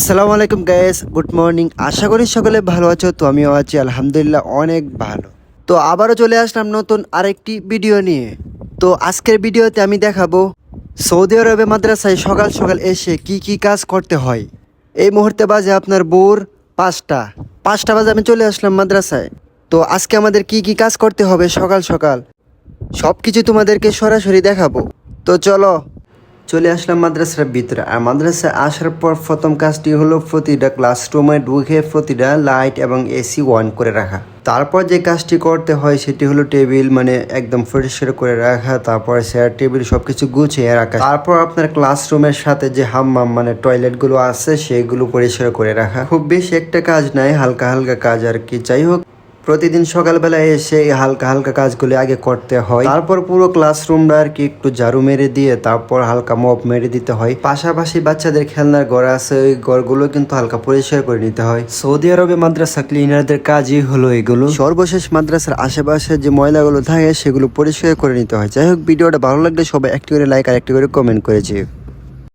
সালাম আলাইকুম gas good morning আশা করি সকলে ভালো আছো, তো আমিও আছি, আলহামদুলিল্লাহ অনেক ভালো। তো আবারও চলে আসলাম নতুন আরেকটি ভিডিও নিয়ে। তো আজকের ভিডিওতে আমি দেখাবো, সৌদি আরবে মাদ্রাসায় সকাল সকাল এসে কি কি কাজ করতে হয়। এই মুহূর্তে বাজে আপনার বোর পাঁচটা। পাঁচটা বাজে আমি চলে আসলাম মাদ্রাসায়। তো আজকে আমাদের কি কি কাজ করতে হবে সকাল সকাল সব কিছু তোমাদেরকে সরাসরি দেখাবো। তো চলো চলে আসলাম মাদ্রাসার ভিতরে। আর মাদ্রাসায় আসার পর প্রথম কাজটি হলো প্রতিটা ক্লাসরুমে ঢুকে প্রতিটা লাইট এবং এসি অন করে রাখা। তারপর যে কাজটি করতে হয় সেটি হলো টেবিল মানে একদম পরিষ্কার করে রাখা, তারপর চেয়ার টেবিল সবকিছু গুছিয়ে রাখা। তারপর আপনার ক্লাসরুমের সাথে যে হাম্মাম মানে টয়লেটগুলো আছে, সেগুলো পরিষ্কার করে রাখা। খুব বেশি একটা কাজ নাই, হালকা হালকা কাজ আর কি। যাই হোক প্রতিদিন সকালবেলা এসে এই হালকা হালকা কাজগুলো আগে করতে হয়। তারপর পুরো ক্লাসরুমটা আর কি একটু ঝাড়ু মেরে দিয়ে তারপর হালকা মপ মেরে দিতে হয়। পাশাপাশি বাচ্চাদের খেলনার ঘর আছে, ওই ঘরগুলো কিন্তু হালকা পরিষ্কার করে নিতে হয়। সৌদি আরবে মাদ্রাসা ক্লিনারদের কাজই হলো এগুলো। সর্বশেষ মাদ্রাসার আশেপাশে যে ময়লাগুলো থাকে, সেগুলো পরিষ্কার করে নিতে হয়। যাই হোক, ভিডিওটা ভালো লাগলে সবাই একটি করে লাইক আর একটি করে কমেন্ট করেছে।